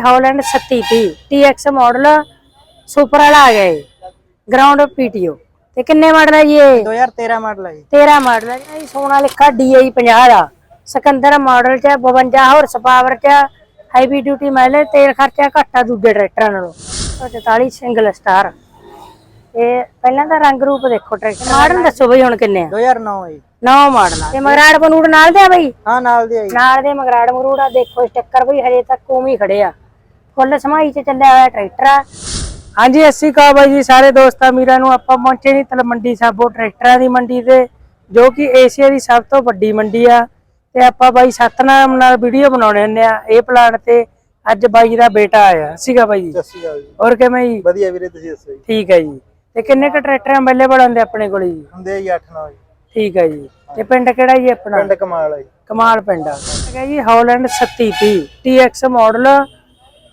Holland 3630 TX model super ਵਾਲਾ ਆ ਗਿਆ ਇਹ। ਗਰਾਊਂਡ ਪੀਟੀਓ ਤੇ ਕਿੰਨੇ ਮਾਡਲ ਹੈ ਜੀ ਇਹ? 2013 ਮਾਡਲ ਹੈ ਜੀ। 13 ਮਾਡਲ ਹੈ ਜੀ। ਸੋਨਾ ਲਿਖਾ DI 50 ਦਾ। ਸਿਕੰਦਰ ਮਾਡਲ ਚ 52 ਹਾਰਸ ਪਾਵਰ ਚ ਹੈਵੀ ਡਿਊਟੀ ਮਾਈਲੇਜ ਤੇਲ ਖਰਚਾ ਘੱਟਾ ਦੂਜੇ ਟਰੈਕਟਰਾਂ ਨਾਲੋਂ। 44 ਸਿੰਗਲ ਸਟਾਰ ਇਹ ਪਹਿਲਾਂ ਦਾ ਰੰਗ ਰੂਪ ਦੇਖੋ ਟਰੈਕਟਰ। ਮਾਡਲ ਦੱਸੋ ਬਈ ਹੁਣ ਕਿੰਨੇ ਆ? 2009 ਹੈ ਜੀ। ਨੌ ਮਾਡਲ ਆ। ਤੇ ਮਗਰਾੜ ਬਨੂੜ ਨਾਲ ਦੇ ਆ ਬਈ? ਹਾਂ ਨਾਲ ਦੀ ਹੈ ਜੀ। ਨਾਲ ਦੇ ਮਗਰਾੜ ਮਰੂੜ ਆ। ਦੇਖੋ ਸਟicker ਬਈ ਹਜੇ ਤੱਕ ਹੀ ਖੜੇ ਆ। ਫੁੱਲ ਸਮਾਈ ਚ ਚੱਲਿਆ ਹੋਇਆ ਟਰੈਕਟਰ ਆ। ਹਾਂਜੀ ਅਸੀਂ ਕਹਾ ਬਾਈ ਜੀ ਸਾਰੇ ਦੋਸਤਾਂ ਮੀਰਾਂ ਨੂੰ ਆਪਾਂ ਪਹੁੰਚੇ ਨਹੀਂ ਤਲਮੰਡੀ ਸਾਬੋ ਟਰੈਕਟਰਾਂ ਦੀ ਮੰਡੀ ਤੇ ਜੋ ਕਿ ਏਸ਼ੀਆ ਦੀ ਸਭ ਤੋਂ ਵੱਡੀ ਮੰਡੀ ਆ। ਤੇ ਆਪਾਂ ਬਾਈ ਸਤਨਾਮ ਨਾਲ ਵੀਡੀਓ ਬਣਾਉਣੇ ਹੁੰਦੇ ਆ ਇਹ ਪਲਾਨ ਤੇ ਅੱਜ ਬਾਈ ਦਾ ਬੇਟਾ ਆਇਆ। ਸੀਗਾ ਬਾਈ ਜੀ। ਸਤਿ ਸ਼੍ਰੀ ਅਕਾਲ ਜੀ। ਹੋਰ ਕਿਵੇਂ ਜੀ? ਵਧੀਆ ਵੀਰੇ ਤੁਸੀਂ ਦੱਸੋ ਜੀ? ਠੀਕ ਹੈ ਜੀ। ਤੇ ਕਿੰਨੇ ਕ ਟਰੈਕਟਰ ਅਵੇਲੇਬਲ ਹੁੰਦੇ ਆਪਣੇ ਕੋਲ ਜੀ? ਹੁੰਦੇ ਆ ਜੀ 8 9 ਜੀ। ਠੀਕ ਹੈ ਜੀ। ਤੇ ਪਿੰਡ ਕਿਹੜਾ ਜੀ ਆਪਣਾ? ਪਿੰਡ ਕਮਾਲ ਹੈ ਜੀ। ਕਮਾਲ ਪਿੰਡ ਆ। ਹੈਗਾ ਜੀ ਹੌਲੈਂਡ 3730 TX ਮਾਡਲ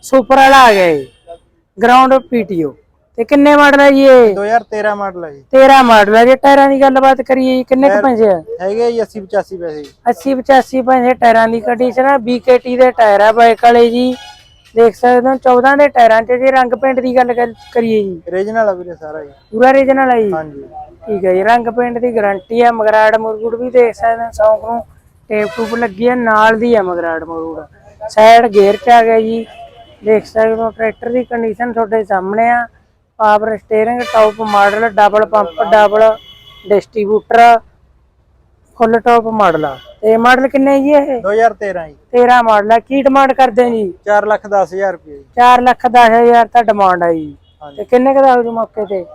ਸੁਪਰ ਵਾਲਾ ਆ ਗਿਆ ਗਰਾਊਂਡ ਪੀਟੀਓ ਤੇ ਕਿੰਨੇ ਮਾਡਲ ਹੈ ਜੀ ਇਹ? 2013 ਮਾਡਲ ਹੈ ਜੀ। 13 ਮਾਡਲ ਹੈ ਜੇ। ਟਾਇਰਾਂ ਦੀ ਗੱਲਬਾਤ ਕਰੀਏ ਜੀ ਕਿੰਨੇ ਕੁ ਪੈਸੇ ਆ? ਹੈਗੇ ਜੀ 80 85 ਪੈਸੇ। ਜੀ 80 85 ਪੈਸੇ ਟਾਇਰਾਂ ਦੀ ਕੰਡੀਸ਼ਨ ਆ। BKT ਦੇ ਟਾਇਰ ਆ ਬਾਈਕ ਵਾਲੇ ਜੀ। ਦੇਖ ਸਕਦੇ ਹੋ 14 ਦੇ ਟਾਇਰਾਂ 'ਚ ਜੇ ਰੰਗ ਪੇਂਟ ਦੀ ਗੱਲ ਕਰ- ਕਰੀਏ ਜੀ। ਰੀਜਨਲ ਆ ਵੀਰੇ ਸਾਰਾ ਜੀ। ਪੂਰਾ ਰੀਜਨਲ ਹੈ ਜੀ? ਹਾਂਜੀ। ਠੀਕ ਹੈ ਜੀ। ਰੰਗ ਪੇਂਟ ਦੀ ਗਾਰੰਟੀ ਆ। ਮਗਰਾੜ ਮੁਰਗੁੜ ਵੀ ਦੇਖ ਸਕਦੇ ਹੋ ਸੌਂਕ ਨੂੰ। ਟੇਪ ਟੂਪ ਲੱਗੀ ਆ ਨਾਲ ਦੀ ਆ ਮਗਰਾੜ ਮੁਰਗੁੜ। ਸਾਈਡ ਗੇਅਰ ਚ ਆ ਗਿਆ ਜੀ। ਦੇਖ ਸਕਦੇ ਹੋ ਟਰੈਕਟਰ ਦੀ ਕੰਡੀਸ਼ਨ ਤੁਹਾਡੇ ਸਾਹਮਣੇ ਆ। Power steering top model double pump double distributor full top model ਆ। ਤੇ ਮਾਡਲ ਕਿੰਨੇ ਜੀ ਇਹ? 2013 ਜੀ। 13 ਮਾਡਲ ਆ। ਕੀ ਡਿਮਾਂਡ ਕਰਦੇ ਜੀ? 4 ਲੱਖ 10000 ਰੁਪਏ ਜੀ। 4 ਲੱਖ 10000 ਤਾਂ ਡਿਮਾਂਡ ਆ ਜੀ। ਤੇ ਕਿੰਨੇ ਕਦਾ ਹੋ ਜੂ ਮੌਕੇ ਤੇ?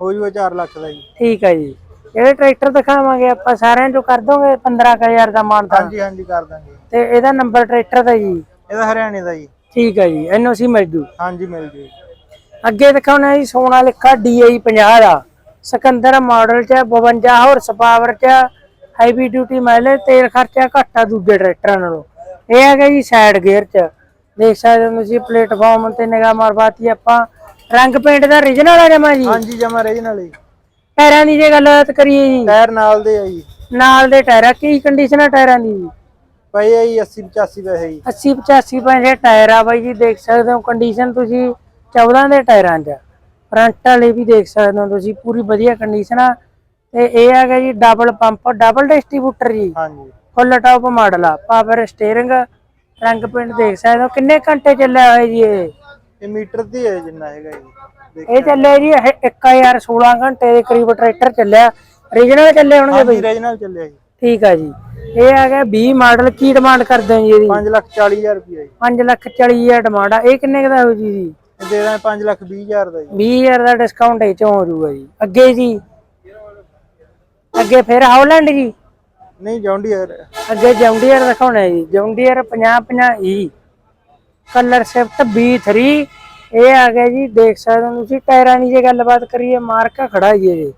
ਹੋ ਜੂਗਾ 4 ਲੱਖ ਦਾ ਜੀ। ਠੀਕ ਹੈ ਜੀ। ਜਿਹੜੇ ਟਰੈਕਟਰ ਦਿਖਾਵਾਂਗੇ ਆਪਾਂ ਸਾਰਿਆਂ ਚੋਂ ਕਰ ਦੋਗੇ? 15000 ਦਾ ਮਾਨਤਾ ਹਾਂਜੀ ਹਾਂਜੀ ਕਰ ਦਾਂਗੇ। ਤੇ ਇਹਦਾ ਨੰਬਰ ਟਰੈਕਟਰ ਦਾ ਜੀ? ਇਹਦਾ ਹਰਿਆਣੇ ਦਾ ਜੀ। ਠੀਕ ਹੈ ਜੀ ਐਨਓਸੀ ਮਿਲ ਜੂ। ਹਾਂਜੀ ਮਿਲ ਜੂ। ਅੱਗੇ ਦਿਖਾਉਣਾ ਜੀ ਸੋਨਾ ਲਿਖਾ DI 50 ਦਾ। ਸਿਕੰਦਰ ਮਾਡਲ ਚ 52 ਹਾਰਸ ਪਾਵਰ ਚ ਹੈਵੀ ਡਿਊਟੀ ਮਾਈਲੇਜ ਤੇਲ ਖਰਚਾ ਘੱਟਾ ਦੂਜੇ ਟਰੈਕਟਰਾਂ ਨਾਲੋਂ। ਇਹ ਹੈਗਾ ਜੀ ਸਾਈਡ ਗੇਅਰ ਚ। ਦੇਖ ਸਕਦੇ ਹੋ ਤੁਸੀਂ ਪਲੇਟਫਾਰਮ ਤੇ ਨਿਗਾਹ ਮਾਰਵਾਤੀ ਆਪਾਂ। ਰੰਗ ਪੇਂਟ ਦਾ origignal ਆ ਜਮਾ ਜੀ। ਹਾਂਜੀ ਜਮਾ ਰੀਜਨਲ ਜੀ। ਟਾਇਰਾਂ ਦੀ ਜੇ ਗੱਲਬਾਤ ਕਰੀਏ ਜੀ। ਟਾਇਰ ਨਾਲ ਦੇ ਆ ਜੀ। ਨਾਲ ਦੇ ਟਾਇਰਾਂ ਕੀ ਕੰਡੀਸ਼ਨ ਆ ਟਾਇਰਾਂ ਦੀ? ਜੀ ਪਏ ਆ ਜੀ 80 85 ਪੈਸੇ ਜੀ। 80 85 ਪੈਸੇ ਟਾਇਰ ਆ ਬਾਈ ਜੀ ਦੇਖ ਸਕਦੇ ਹੋ ਕੰਡੀਸ਼ਨ ਤੁਸੀਂ 14 ਦੇ ਟਾਇਰਾਂ 'ਚ ਫਰੰਟ ਵਾਲੇ ਵੀ ਦੇਖ ਸਕਦੇ ਹੋ ਤੁਸੀਂ ਪੂਰੀ ਵਧੀਆ ਕੰਡੀਸ਼ਨ ਆ। ਤੇ ਇਹ ਹੈਗਾ ਜੀ ਡਬਲ ਪੰਪ ਡਬਲ ਡਿਸਟ੍ਰੀਬਿਊਟਰ ਜੀ। ਹਾਂਜੀ। ਫੁੱਲ ਟਾਪ ਮਾਡਲ ਆ ਪਾਵਰ ਸਟੀਅਰਿੰਗ ਰੰਗ ਪਿੰਡ ਦੇਖ ਸਕਦੇ ਹੋ। ਕਿੰਨੇ ਘੰਟੇ ਚੱਲਿਆ ਹੋਇਆ ਜੀ ਇਹ? ਇਹ ਮੀਟਰ ਦੀ ਹੈ ਜਿੰਨਾ ਹੈਗਾ ਜੀ ਇਹ ਚੱਲਿਆ ਜੀ 1016 ਘੰਟੇ ਦੇ ਕਰੀਬ ਟਰੈਕਟਰ ਚੱਲਿਆ। ਰੀਜਨਲ ਚੱਲੇ ਹੋਣਗੇ ਬਈ? ਰੀਜਨਲ ਚੱਲਿਆ ਜੀ। ਠੀਕ ਆ ਜੀ। ਇਹ ਹੈਗਾ 20 ਮਾਡਲ ਕੀ ਡਿਮਾਂਡ ਕਰਦੇ ਹੋ ਜੀ ਇਹਦੀ? 5 ਲੱਖ 40000 ਰੁਪਏ ਜੀ। 5 ਲੱਖ 40 ਹਜ਼ਾਰ ਡਿਮਾਂਡ ਆ। ਇਹ ਕਿੰਨੇ ਦਾ ਹੋ ਜੀ ਜੀ? ਦੇ ਦਾਂ 5 ਲੱਖ 20000 ਦਾ ਜੀ। 20000 ਦਾ ਡਿਸਕਾਊਂਟ ਇਹ ਚੋਂ ਹੋ ਜਾਊਗਾ ਜੀ। ਅੱਗੇ ਜੀ? ਅੱਗੇ ਫਿਰ ਹਾਲੈਂਡ ਜੀ? ਨਹੀਂ ਜੌਂਡੀਅਰ ਅੱਗੇ ਜੌਂਡੀਅਰ ਦਿਖਾਉਣਾ ਜੀ। ਜੌਂਡੀਅਰ 50 50 ਈ ਕਲਰ ਸ਼ਿਫਟ B3 ਇਹ ਆ ਗਿਆ ਜੀ ਦੇਖ ਸਕਦੇ ਹੋ ਤੁਸੀਂ ਟਾਇਰਾਂ ਦੀ ਜੇ ਗੱਲਬਾਤ ਕਰੀਏ ਮਾਰਕਾ ਖੜਾ ਜੀ।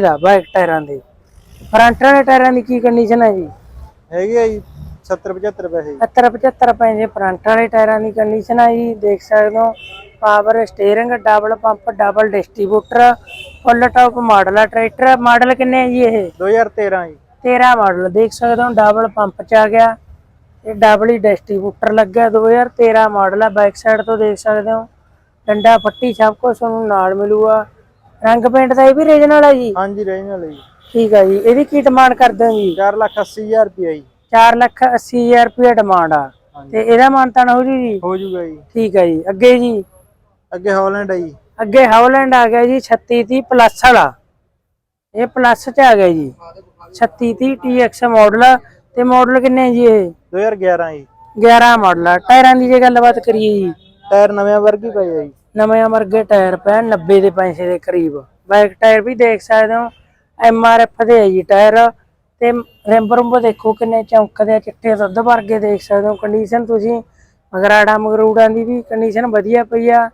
ਦਾ ਬਾਈਕ ਟਾਇਰਾਂ ਦੇ। ਫਰੰਟ ਵਾਲੇ ਟਾਇਰਾਂ ਦੀ ਕੀ ਕੰਡੀਸ਼ਨ ਹੈ ਜੀ? ਹੈਗੇ ਆ ਜੀ 70 75 ਪੈਸੇ। ਜੀ 70 75 ਪੈਸੇ ਫਰੰਟ ਵਾਲੇ ਟਾਇਰਾਂ ਦੀ ਕੰਡੀਸ਼ਨ ਆ ਜੀ ਦੇਖ ਸਕਦੇ ਹੋ power steering double pump double distributor full top model ਆ ਟਰੈਕਟਰ ਮਾਡਲ ਕਿੰਨੇ ਆ ਜੀ ਇਹ? 2013 ਜੀ। 13 ਮਾਡਲ ਦੇਖ ਸਕਦੇ ਹੋ ਡਬਲ ਪੰਪ ਚ ਆ ਗਿਆ। ਇਹ ਡਬਲ ਹੀ ਡਿਸਟ੍ਰੀਬਿਊਟਰ ਲੱਗਿਆ 2013 ਮਾਡਲ ਆ। ਬੈਕ ਸਾਈਡ ਤੋਂ ਦੇਖ ਸਕਦੇ ਹੋ ਡੰਡਾ ਫੱਟੀ ਸਭ ਕੁਝ ਤੁਹਾਨੂੰ ਨਾਲ ਮਿਲੂਗਾ। ਰੰਗ ਪੇਂਟ ਦਾ ਇਹ ਵੀ ਰੀਜਨਲ ਹੈ ਜੀ? ਹਾਂਜੀ ਰੀਜਨਲ ਜੀ। ਠੀਕ ਆ ਜੀ ਇਹਦੀ ਕੀ ਡਿਮਾਂਡ ਕਰਦੇ ਹੋ ਜੀ? 4 ਲੱਖ 80000 ਰੁਪਏ ਜੀ। 4 ਲੱਖ 80 ਹਜ਼ਾਰ ਰੁਪਏ ਡਿਮਾਂਡ ਆ। ਤੇ ਇਹਦਾ ਮਾਨਤਾਨ ਹੋ ਜੀ ਜੀ? ਹੋ ਜੂਗਾ ਜੀ। ਠੀਕ ਹੈ ਜੀ ਅੱਗੇ ਜੀ? ਅੱਗੇ ਹਾਲੈਂਡ ਹੈ ਜੀ। ਅੱਗੇ ਹਾਲੈਂਡ ਆ ਗਿਆ ਜੀ 3630 ਪਲੱਸ ਵਾਲਾ। ਇਹ ਪਲੱਸ ਚ ਆ ਗਿਆ ਜੀ। 3630 TX ਮਾਡਲ ਆ। ਤੇ ਮਾਡਲ ਕਿੰਨੇ ਆ ਜੀ ਇਹ? 2011 ਜੀ। 11 ਮਾਡਲ ਆ। ਟਾਇਰਾਂ ਦੀ ਜੇ ਗੱਲਬਾਤ ਕਰੀਏ ਜੀ। ਟਾਇਰ ਨਵੇਂ ਵਰਗੀ ਪਏ ਆ ਜੀ। ਨਵੇਂ ਅਮਰਗੇ ਟਾਇਰ ਪਏ 90 ਦੇ ਪੈਸੇ ਦੇ ਕਰੀਬ। ਬੈਕ ਟਾਇਰ ਵੀ ਦੇਖ ਸਕਦੇ ਹੋ। ਐਫ ਦੇ ਆ ਜੀ ਟਾਇਰ। ਤੇ ਰਿੰਬ ਰੁੰਬ ਦੇਖੋ ਕਿੰਨੇ ਚਮਕਦੇ ਆ ਚਿੱਟੇ ਦੁੱਧ ਵਰਗੇ ਦੇਖ ਸਕਦੇ ਹੋ ਕੰਡੀਸ਼ਨ ਤੁਸੀਂ। ਮਗਰਾੜਾ ਮਗਰੂੜਾਂ ਦੀ ਵੀ ਕੰਡੀਸ਼ਨ ਵਧੀਆ ਪਈ ਆ।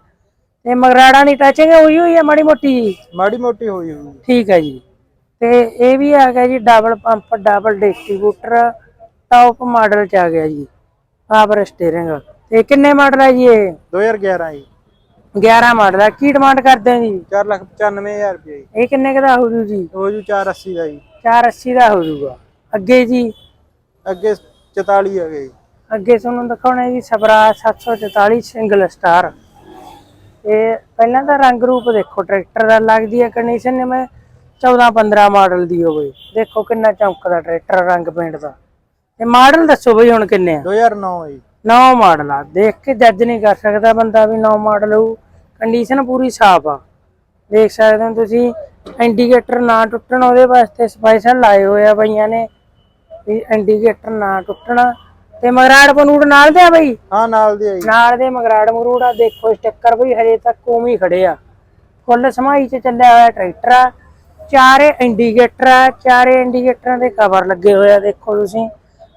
ਤੇ ਮਗਰਾੜਾਂ ਦੀ ਟੱਚਿੰਗ ਹੋਈ ਹੋਈ ਆ ਮਾੜੀ ਮੋਟੀ ਮਾੜੀ ਮੋਟੀ ਹੋਈ ਹੋਈ ਠੀਕ ਹੈ ਜੀ। ਤੇ ਇਹ ਵੀ ਆ ਗਿਆ ਜੀ double pump double distributor top model ਚ ਆ ਗਿਆ ਜੀ। ਪਾਵਰ ਸਟੀਅਰਿੰਗ ਤੇ ਕਿੰਨੇ ਮਾਡਲ ਹੈ ਜੀ ਇਹ? 2011 ਜੀ। 11 ਮਾਡਲ ਆ ਕੀ ਡਿਮਾਂਡ ਕਰਦੇ ਹੋ ਜੀ? 4 ਲੱਖ 95000 ਰੁਪਏ ਜੀ। ਇਹ ਕਿੰਨੇ ਕੁ ਦਾ ਹੋ ਜੂ? ਜੀ ਹੋ ਜੂ 480 ਦਾ ਜੀ। 480 ਦਾ ਹੋ ਜੂਗਾ ਅੱਗੇ ਜੀ? ਅੱਗੇ 44 ਹੈਗੇ ਜੀ। ਅੱਗੇ ਤੁਹਾਨੂੰ ਦਿਖਾਉਣਾ ਜੀ ਸਵਰਾਜ 744 ਸਿੰਗਲ ਸਟਾਰ ਇਹ ਪਹਿਲਾਂ ਤਾਂ ਰੰਗ ਰੂਪ ਦੇਖੋ ਟਰੈਕਟਰ ਦਾ ਲੱਗਦੀ ਹੈ ਕੰਡੀਸ਼ਨ ਜਿਵੇਂ 14 15 ਮਾਡਲ ਦੀ ਹੋਵੇ। ਦੇਖੋ ਕਿੰਨਾ ਚਮਕਦਾ ਟਰੈਕਟਰ ਰੰਗ ਪੇਂਟ ਦਾ। ਤੇ ਮਾਡਲ ਦੱਸੋ ਬਈ ਹੁਣ ਕਿੰਨੇ ਆ? 2009 ਹੈ ਜੀ। ਨੌ ਮਾਡਲ ਆ। ਦੇਖ ਕੇ ਜੱਜ ਨਹੀਂ ਕਰ ਸਕਦਾ ਬੰਦਾ ਵੀ ਨੌ ਮਾਡਲ ਹੋਊ। ਕੰਡੀਸ਼ਨ ਪੂਰੀ ਸਾਫ਼ ਆ। ਦੇਖ ਸਕਦੇ ਹੋ ਤੁਸੀਂ ਇੰਡੀਕੇਟਰ ਨਾ ਟੁੱਟਣ ਉਹਦੇ ਵਾਸਤੇ ਸਪੈਸ਼ਲ ਲਾਏ ਹੋਏ ਆ ਬਈਆਂ ਨੇ ਵੀ ਇੰਡੀਕੇਟਰ ਨਾ ਟੁੱਟਣਾ। ਤੇ ਮਗਰਾੜ ਬਨੂੜ ਨਾਲ ਦੇ ਆ ਬਈ? ਹਾਂ ਨਾਲ ਦੀ ਜੀ। ਨਾਲ ਦੇ ਮਗਰਾੜ ਮਰੂੜ ਆ। ਦੇਖੋ ਸਟicker ਬਈ ਹਜੇ ਤੱਕ ਹੀ ਖੜੇ ਆ। ਫੁੱਲ ਸਮਾਈ ਚ ਚੱਲਿਆ ਹੋਇਆ ਟਰੈਕਟਰ ਆ। ਚਾਰੇ ਇੰਡੀਕੇਟਰ ਆ। ਚਾਰੇ ਇੰਡੀਕੇਟਰਾਂ ਦੇ ਕਵਰ ਲੱਗੇ ਹੋਏ ਆ ਦੇਖੋ ਤੁਸੀਂ।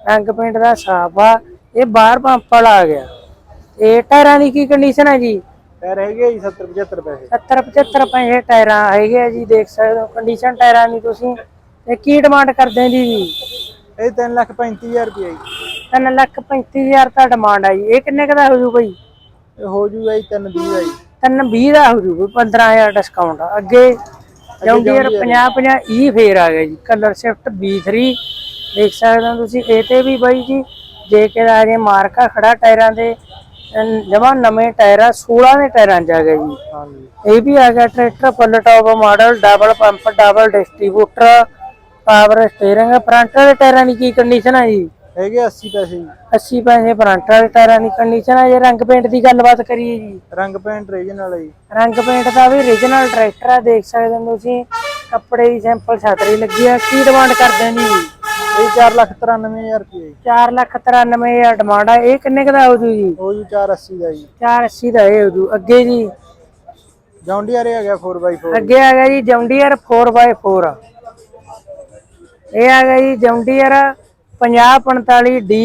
ਰੰਗ ਪੇਂਟ ਦਾ ਸਾਫ਼ ਆ। ਇਹ ਬਾਹਰ ਪੰਪ ਵਾਲਾ ਆ ਗਿਆ। ਇਹ ਟਾਇਰਾਂ ਦੀ ਕੀ ਕੰਡੀਸ਼ਨ ਹੈ ਜੀ? ਟਾਇਰ ਹੈਗੇ ਜੀ 70 75 ਪੈਸੇ। 70 75 ਪੈਸੇ ਟਾਇਰਾਂ ਹੈਗੇ ਆ ਜੀ ਦੇਖ ਸਕਦੇ ਹੋ ਕੰਡੀਸ਼ਨ ਟਾਇਰਾਂ ਦੀ ਤੁਸੀਂ। ਤੇ ਕੀ ਡਿਮਾਂਡ ਕਰਦੇ ਜੀ ਜੀ? ਇਹ 3 ਲੱਖ 35000 ਰੁਪਏ ਜੀ। 3 ਲੱਖ 35000 ਦਾ ਡਿਮਾਂਡ ਆ ਜੀ। ਇਹ ਕਿੰਨੇ ਕੁ ਦਾ ਹੋ ਜੂ ਬਈ? ਇਹ ਹੋ ਜੂਗਾ ਜੀ 320 ਦਾ ਜੀ। ਤਿੰਨ 20 ਦਾ ਹੋ ਜੂ 15000 ਡਿਸਕਾਊਂਟ ਅੱਗੇ ਜੌਂਡੀਅਰ 50 50 ਈ ਫੇਰ ਆ ਗਿਆ ਜੀ। ਕਲਰ ਸ਼ਿਫਟ B3 ਦੇਖ ਸਕਦੇ ਹੋ ਤੁਸੀਂ। ਇਹ ਤੇ ਵੀ ਬਾਈ ਜੀ ਜੇ ਕੇ ਦਾ ਜੇ ਮਾਰਕਾ ਖੜਾ ਟਾਇਰਾਂ ਦੇ ਜਮਾ ਨਵੇਂ ਟਾਇਰ ਆ 16 ਦੇ ਟਾਇਰਾਂ ਚ ਆ ਗਿਆ ਜੀ। ਹਾਂਜੀ। ਇਹ ਵੀ ਆ ਗਿਆ tractor full top model double pump double distributor power steering front ਦੇ ਟਾਇਰਾਂ ਦੀ ਕੀ ਕੰਡੀਸ਼ਨ ਹੈ ਜੀ? ਹੈਗੇ 80 ਪੈਸੇ ਜੀ। 80 ਪੈਸੇ ਫਰੰਟ ਦੇ ਟਾਇਰਾਂ ਦੀ ਕੰਡੀਸ਼ਨ ਹੈ ਜੇ। ਰੰਗ ਪੇਂਟ ਦੀ ਗੱਲਬਾਤ ਕਰੀਏ ਜੀ। ਰੰਗ ਪੈਂਟ ਰੀਜਨਲ ਹੈ ਜੀ। ਰੰਗ ਪੇਂਟ ਦਾ ਵੀ origignal ਟਰੈਕਟਰ ਆ ਦੇਖ ਸਕਦੇ ਹੋ ਤੁਸੀਂ। ਕੱਪੜੇ ਦੀ ਸੈਂਪਲ ਛਤਰੀ ਲੱਗੀ ਆ। ਕੀ ਡਿਮਾਂਡ ਕਰਦੇ ਨੇ ਜੀ? ਇਹ 4 ਲੱਖ 93000 ਰੁਪਏ ਜੀ। 4 ਲੱਖ 93 ਹਜ਼ਾਰ ਡਿਮਾਂਡ ਆ। ਇਹ ਕਿੰਨੇ ਕੁ ਦਾ ਹੋ ਜੂ? ਜੀ ਹੋ ਜੂ 480 ਦਾ ਜੀ। 480 ਦਾ ਇਹ ਹੋ ਜੂ? ਅੱਗੇ ਜੀ ਜੌਂਡੀਅਰ ਹੈਗਾ 4x4 ਅੱਗੇ ਆ ਗਿਆ ਜੀ ਜੌਂਡੀਅਰ 4x4 ਇਹ ਆ ਗਿਆ ਜੀ ਜੌਂਡੀਅਰ 5045D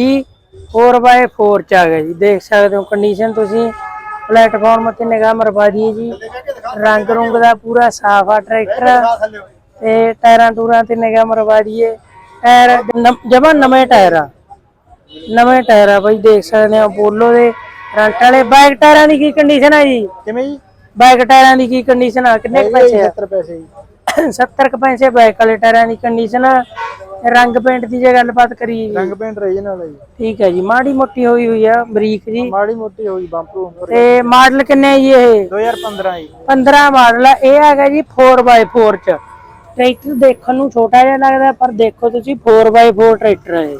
4x4 ਚ ਆ ਗਿਆ ਜੀ। ਦੇਖ ਸਕਦੇ ਹੋ ਕੰਡੀਸ਼ਨ ਤੁਸੀਂ। ਪਲੇਟਫਾਰਮ ਤੇ ਨਿਗਾਹ ਮਰਵਾ ਜੀ। ਰੰਗ ਰੁੰਗ ਦਾ ਪੂਰਾ ਸਾਫ਼ ਆ ਟਰੈਕਟਰ। ਤੇ ਟਾਇਰਾਂ ਟੂਰਾਂ ਤੇ ਨਿਗਾਹ ਮਰਵਾ ਦਈਏ ਟਾਇਰ ਜਮਾ ਨਵੇਂ ਟਾਇਰ ਆ। ਨਵੇਂ ਟਾਇਰ ਆ ਬਈ ਦੇਖ ਸਕਦੇ ਹੋ ਪੋਲੋ ਦੇ ਫਰੰਟ ਵਾਲੇ। ਬਾਈਕ ਟਾਇਰਾਂ ਦੀ ਕੀ ਕੰਡੀਸ਼ਨ ਆ ਜੀ? ਕਿਵੇਂ ਜੀ? ਬਾਈਕ ਟਾਇਰਾਂ ਦੀ ਕੀ ਕੰਡੀਸ਼ਨ ਆ? ਕਿੰਨੇ ਪੈਸੇ ਆ? 70 ਪੈਸੇ ਜੀ। 70 ਕੁ ਪੈਸੇ ਬਾਈਕ ਵਾਲੇ ਟਾਇਰਾਂ ਦੀ ਕੰਡੀਸ਼ਨ ਰੰਗ ਪੇਂਟ ਦੀ ਜੇ ਗੱਲਬਾਤ ਕਰੀਏ ਜੀ। ਰੰਗ ਪੈਂਟ ਰੀਜਨਲ ਹੈ ਜੀ। ਠੀਕ ਹੈ ਜੀ ਮਾੜੀ ਮੋਟੀ ਹੋਈ ਹੋਈ ਆ ਬਰੀਕ ਜੀ। ਮਾੜੀ ਮੋਟੀ ਹੋਈ ਬੰਪਰ ਤੇ ਮਾਡਲ ਕਿੰਨੇ ਜੀ ਇਹ? 2015 ਜੀ। 15 ਮਾਡਲ ਆ। ਇਹ ਹੈਗਾ ਜੀ 4x4 ਚ। ਟਰੈਕਟਰ ਦੇਖਣ ਨੂੰ ਛੋਟਾ ਜਿਹਾ ਲੱਗਦਾ ਪਰ ਦੇਖੋ ਤੁਸੀਂ 4x4 ਟਰੈਕਟਰ ਹੈ ਇਹ।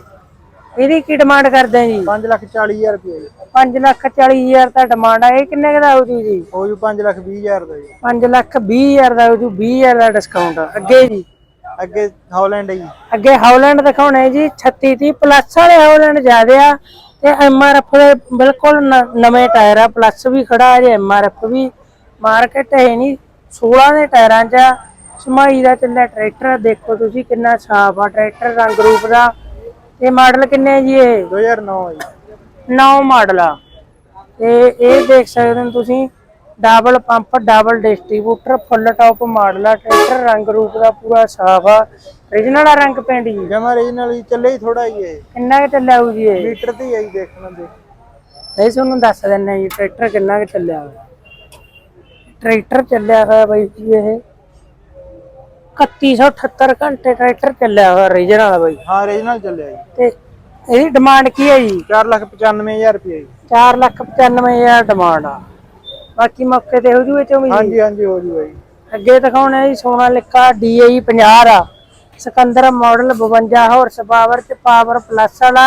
ਇਹਦੀ ਕੀ ਡਿਮਾਂਡ ਕਰਦੇ ਆ ਜੀ? 5 ਲੱਖ 40000 ਰੁਪਏ ਜੀ। 5 ਲੱਖ 40 ਹਜ਼ਾਰ ਦਾ ਡਿਮਾਂਡ ਆ ਇਹ ਕਿੰਨੇ ਦਾ ਹੋ ਜੂ ਜੀ? ਹੋ ਜੂ 5 ਲੱਖ 20000 ਦਾ ਜੀ। 5 ਲੱਖ 20 ਹਜ਼ਾਰ ਦਾ ਹੋ ਜੂ 20 ਹਜ਼ਾਰ ਦਾ ਡਿਸਕਾਊਂਟ ਅੱਗੇ ਜੀ? ਅੱਗੇ ਹਾਲੈਂਡ ਹੈ ਜੀ। ਅੱਗੇ ਹਾਲੈਂਡ ਦਿਖਾਉਣੇ ਜੀ 36 30 ਪਲੱਸ ਵਾਲੇ ਹਾਲੈਂਡ ਜ਼ਿਆਦੇ ਆ ਤੇ ਐਮਆਰਐਫ ਦੇ ਬਿਲਕੁਲ ਨਵੇਂ ਟਾਇਰ ਆ ਪਲੱਸ ਵੀ ਖੜਾ ਹੈ ਐਮਆਰਐਫ ਵੀ। ਮਾਰਕੀਟ ਹੈ ਨਹੀਂ 16 ਦੇ ਟਾਇਰਾਂ 'ਚ। ਸਮਾਈ ਦਾ ਚੱਲਿਆ ਟਰੈਕਟਰ ਦੇਖੋ ਤੁਸੀਂ ਕਿੰਨਾ ਸਾਫ਼ ਆ ਟਰੈਕਟਰ ਰੰਗ ਰੂਪ ਦਾ। ਤੇ ਮਾਡਲ ਕਿੰਨੇ ਜੀ ਇਹ? 2009 ਹੈ ਜੀ। 9 ਮਾਡਲ ਆ। ਤੇ ਇਹ ਦੇਖ ਸਕਦੇ ਹੋ ਤੁਸੀਂ double pump double distributor full top model ਆ ਟਰੈਕਟਰ ਰੰਗ ਰੂਪ ਦਾ ਪੂਰਾ ਸਾਫ਼ ਆ। origignal ਆ ਰੰਗ ਪੇਂਟ ਜੀ? ਜਮਾ ਰੀਜਨਲ ਹੀ ਚੱਲੇ ਹੀ ਥੋੜਾ ਹੀ ਹੈ ਕਿੰਨਾ ਕੁ ਚੱਲਿਆ ਹੋਊ ਜੀ ਇਹ? ਮੀਟਰ ਤੇ ਜੀ ਦੇਖਣ ਦੇ ਨਹੀਂ ਤੁਹਾਨੂੰ ਦੱਸ ਦਿੰਨੇ ਜੀ ਟਰੈਕਟਰ ਕਿੰਨਾ ਕੁ ਚੱਲਿਆ ਹੋਇਆ। ਟਰੈਕਟਰ ਚੱਲਿਆ ਹੋਇਆ ਬਾਈ ਜੀ ਇਹ। 3178 ਘੰਟੇ ਟਰੈਕਟਰ ਚੱਲਿਆ ਹੋਇਆ ਰੀਜਨਲ ਬਾਈ। ਹਾਂ ਰੀਜਨਲ ਚੱਲਿਆ ਜੀ। ਤੇ ਇਹਦੀ ਡਿਮਾਂਡ ਕੀ ਹੈ ਜੀ? 4 ਲੱਖ 95000 ਰੁਪਏ ਜੀ। 4 ਲੱਖ 95000 ਡਿਮਾਂਡ ਆ। ਬਾਕੀ ਮੌਕੇ ਤੇ ਹੋ ਜੂ ਇਹ ਚੋਂ ਵੀ। ਹਾਂਜੀ ਹਾਂਜੀ ਹੋ ਜੂਗਾ ਜੀ। ਅੱਗੇ ਦਿਖਾਉਣਾ ਜੀ ਸੋਨਾ ਲਿਖਾ DAE 50 ਆ ਸਿਕੰਦਰ ਮਾਡਲ 52 ਹਾਰਸ ਪਾਵਰ ਤੇ ਪਾਵਰ ਪਲੱਸ ਵਾਲਾ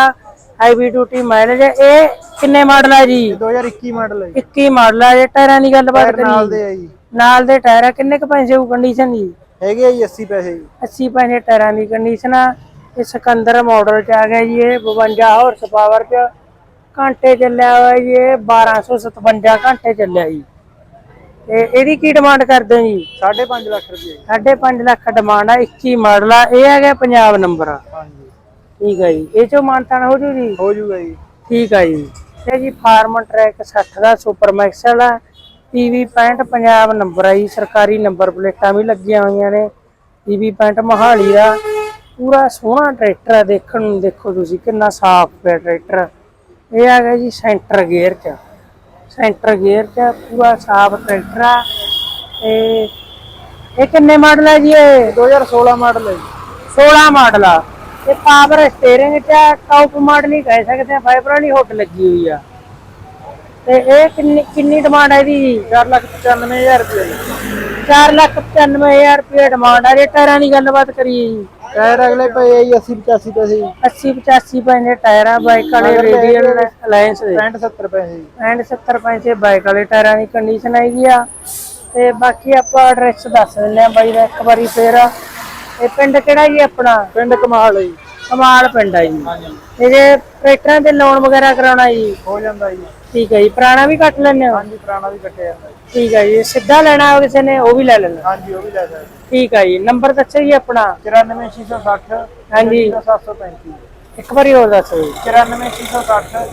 ਹੈਵੀ ਡਿਊਟੀ ਮਾਈਲੇਜ ਇਹ ਕਿੰਨੇ ਮਾਡਲ ਆ ਜੀ? ਇਹ 2021 ਮਾਡਲ ਹੈ ਜੀ। 21 ਮਾਡਲ ਆ। ਜੇ ਟਾਇਰਾਂ ਦੀ ਗੱਲਬਾਤ ਟਾਇਰ ਨਾਲ ਦੇ ਹੈ ਜੀ। ਨਾਲ ਦੇ ਟਾਇਰ ਆ। ਕਿੰਨੇ ਕੁ ਪੈਸੇ ਹੋਊ ਕੰਡੀਸ਼ਨ ਜੀ? ਹੈਗੇ ਆ ਜੀ 80 ਪੈਸੇ ਜੀ। 80 ਪੈਸੇ ਟਾਇਰਾਂ ਦੀ ਕੰਡੀਸ਼ਨ ਆ। ਇਹ ਸਿਕੰਦਰ ਮਾਡਲ ਚ ਆ ਗਿਆ ਜੀ ਇਹ 52 ਹਾਰਸ ਪਾਵਰ ਚ। ਘੰਟੇ ਚੱਲਿਆ ਹੋਇਆ ਜੀ ਇਹ 1257 ਘੰਟੇ ਚੱਲਿਆ ਜੀ। ਤੇ ਇਹਦੀ ਕੀ ਡਿਮਾਂਡ ਕਰਦੇ ਹੋ ਜੀ? 5.5 ਲੱਖ ਰੁਪਏ ਜੀ। 5.5 ਲੱਖ ਡਿਮਾਂਡ ਆ 21 ਮਾਡਲ ਆ। ਇਹ ਹੈਗਾ ਪੰਜਾਬ ਨੰਬਰ ਆ। ਹਾਂਜੀ। ਠੀਕ ਆ ਜੀ। ਇਹ ਚੋਂ ਮਾਨਤਾਨ ਹੋ ਜੂ ਜੀ? ਹੋ ਜੂਗਾ ਜੀ। ਠੀਕ ਆ ਜੀ। ਇਹ ਜੀ ਫਾਰਮ ਟਰੈਕ 60 ਦਾ ਸੁਪਰ ਮੈਕਸ ਵਾਲਾ। ਪੀਵੀ 65 ਪੰਜਾਬ ਨੰਬਰ ਆ ਜੀ ਸਰਕਾਰੀ ਨੰਬਰ ਪਲੇਟਾਂ ਵੀ ਲੱਗੀਆਂ ਹੋਈਆਂ ਨੇ। ਪੀਵੀ 65 ਮਹਾਲੀ ਦਾ ਪੂਰਾ ਸੋਹਣਾ ਟਰੈਕਟਰ ਆ ਦੇਖਣ ਨੂੰ ਦੇਖੋ ਤੁਸੀਂ ਕਿੰਨਾ ਸਾਫ਼ ਪਿਆ ਟਰੈਕਟਰ। ਇਹ ਆ ਗਿਆ ਜੀ ਸੈਂਟਰ ਗੇਅਰ ਚ। ਸੈਂਟਰ ਗੇਅਰ ਚ ਪੂਰਾ ਸਾਫ਼ ਟਰੈਕਟਰ ਆ। ਤੇ ਇਹ ਕਿੰਨੇ ਮਾਡਲ ਆ ਜੀ ਇਹ? 2016 ਮਾਡਲ ਹੈ ਜੀ। 16 ਮਾਡਲ ਆ। ਤੇ ਪਾਵਰ ਸਟੀਅਰਿੰਗ ਚ ਟੌਪ ਮਾਡਲ ਹੀ ਕਹਿ ਸਕਦੇ ਆ ਫਾਈਬਰ ਵਾਲੀ ਹੁੱਡ ਲੱਗੀ ਹੋਈ ਆ। ਤੇ ਇਹ ਕਿੰਨੀ ਕਿੰਨੀ ਡਿਮਾਂਡ ਹੈ ਇਹਦੀ? 4 ਲੱਖ 95000 ਰੁਪਏ ਜੀ। 4 ਲੱਖ 95000 ਰੁਪਏ ਡਿਮਾਂਡ ਜੇ ਟਾਇਰਾਂ ਦੀ ਗੱਲਬਾਤ ਕਰੀਏ ਜੀ। ਟਾਇਰ ਅਗਲੇ ਪਏ ਆ ਜੀ 80 85 ਪੈਸੇ ਜੀ 80 85 ਪੈਂਦੇ ਟਾਇਰਾਂ ਬਾਈਕ ਵਾਲੇ ਰੇਡੀਅਲ ਅਲਾਈਅੰਸ ਦੇ। 65 70 ਪੈਸੇ ਜੀ ਐਂਡ 70 ਪੈਸੇ ਬਾਈਕ ਵਾਲੇ ਟਾਇਰਾਂ ਦੀ ਕੰਡੀਸ਼ਨ ਹੈਗੀ ਆ। ਤੇ ਬਾਕੀ ਆਪਾਂ ਐਡਰੈਸ ਦੱਸ ਦਿੰਦੇ ਆ ਬਾਈ ਦਾ ਇੱਕ ਵਾਰੀ ਫੇਰ। ਇਹ ਪਿੰਡ ਕਿਹੜਾ ਜੀ ਆਪਣਾ? ਪਿੰਡ ਕਮਾਲ ਹੈ ਜੀ। ਕਮਾਲ ਪਿੰਡ ਆ ਜੀ। ਹਾਂਜੀ। ਜੇ ਟਰੈਕਟਰਾਂ ਤੇ ਲੋਨ ਵਗੈਰਾ ਕਰਾਉਣਾ ਜੀ। ਹੋ ਜਾਂਦਾ ਜੀ। ਠੀਕ ਹੈ ਜੀ ਪੁਰਾਣਾ ਵੀ ਕੱਟ ਲੈਣੇ ਹੋ? ਹਾਂਜੀ ਪੁਰਾਣਾ ਵੀ ਕੱਟਿਆ ਜਾਂਦਾ ਜੀ। ਠੀਕ ਹੈ ਜੀ ਸਿੱਧਾ ਲੈਣਾ ਹੋ ਕਿਸੇ ਨੇ ਉਹ ਵੀ ਲੈ ਲੈਣਾ ਹਾਂਜੀ ਉਹ ਵੀ ਲੈ ਸਕਦੇ ਠੀਕ ਹੈ ਜੀ ਨੰਬਰ ਦੱਸੋ ਜੀ ਆਪਣਾ। 94660 ਹਾਂਜੀ। 735 ਇੱਕ ਵਾਰੀ ਹੋਰ ਦੱਸੋ ਜੀ। 94660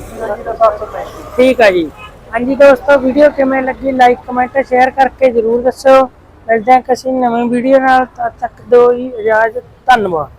735 ਠੀਕ ਹੈ ਜੀ। ਹਾਂਜੀ ਦੋਸਤੋ ਵੀਡੀਓ ਕਿਵੇਂ ਲੱਗੀ? ਲਾਈਕ ਕਮੈਂਟ ਸ਼ੇਅਰ ਕਰਕੇ ਜਰੂਰ ਦੱਸੋ। ਮਿਲਦੇ ਹਾਂ ਕਿਸੇ ਨਵੀਂ ਵੀਡੀਓ ਨਾਲ। ਤਦ ਤੱਕ ਦਿਓ ਜੀ ਇਜਾਜ਼ਤ ਧੰਨਵਾਦ।